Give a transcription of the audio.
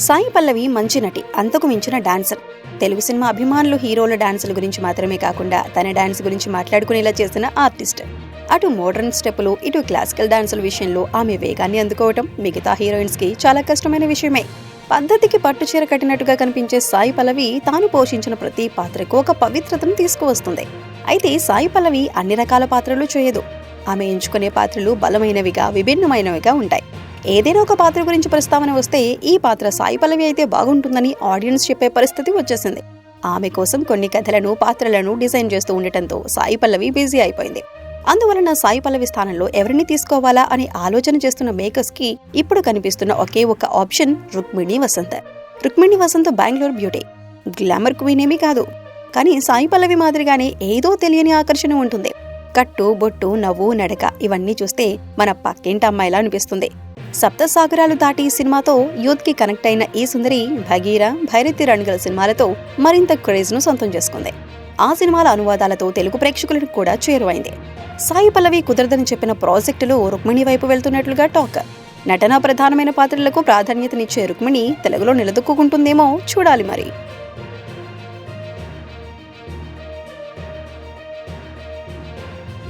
సాయి పల్లవి మంచి నటి అంతకు మించిన డాన్సర్. తెలుగు సినిమా అభిమానులు హీరోల డాన్సుల గురించి మాత్రమే కాకుండా తన డాన్స్ గురించి మాట్లాడుకునేలా చేసిన ఆర్టిస్ట్. అటు మోడర్న్ స్టెప్పులు ఇటు క్లాసికల్ డాన్సుల విషయంలో ఆమె వేగాన్ని అందుకోవటం మిగతా హీరోయిన్స్కి చాలా కష్టమైన విషయమే. పద్ధతికి పట్టుచీర కట్టినట్టుగా కనిపించే సాయి పల్లవి తాను పోషించిన ప్రతి పాత్రకు ఒక పవిత్రతను తీసుకువస్తుంది. అయితే సాయి పల్లవి అన్ని రకాల పాత్రలు చేయదు. ఆమె ఎంచుకునే పాత్రలు బలమైనవిగా విభిన్నమైనవిగా ఉంటాయి. ఏదైనా ఒక పాత్ర గురించి ప్రస్తావన వస్తే ఈ పాత్ర సాయి పల్లవి అయితే బాగుంటుందని ఆడియన్స్ చెప్పే పరిస్థితి వచ్చేసింది. ఆమె కోసం కొన్ని కథలను పాత్రలను డిజైన్ చేస్తూ ఉండటంతో సాయి పల్లవి బిజీ అయిపోయింది. అందువలన సాయి పల్లవి స్థానంలో ఎవరిని తీసుకోవాలా అని ఆలోచన చేస్తున్న మేకర్స్కి ఇప్పుడు కనిపిస్తున్న ఒకే ఒక option Rukmini Vasantha. Rukmini Vasantha Bengaluru beauty. Glamour queen ఏమీ కాదు. కానీ సాయి పల్లవి మాదిరిగానే ఏదో తెలియని ఆకర్షణ ఉంటుంది. కట్టు బొట్టు నవ్వు నడక ఇవన్నీ చూస్తే మన పక్కింటి అమ్మాయిలా అనిపిస్తుంది. సప్తసాగరాలు దాటి సినిమాతో యూత్కి కనెక్ట్ అయిన ఈ సుందరి భగీర భైరతి రణగల సినిమాలతో మరింత క్రేజ్ను సొంతం చేసుకుంది. ఆ సినిమాల అనువాదాలతో తెలుగు ప్రేక్షకులకు కూడా చేరువైంది. సాయి పల్లవి కుదరదని చెప్పిన ప్రాజెక్టులు రుక్మిణి వైపు వెళ్తున్నట్లుగా టాక్. నటన ప్రధానమైన పాత్రలకు ప్రాధాన్యతనిచ్చే రుక్మిణి తెలుగులో నిలదొక్కుంటుందేమో చూడాలి మరి.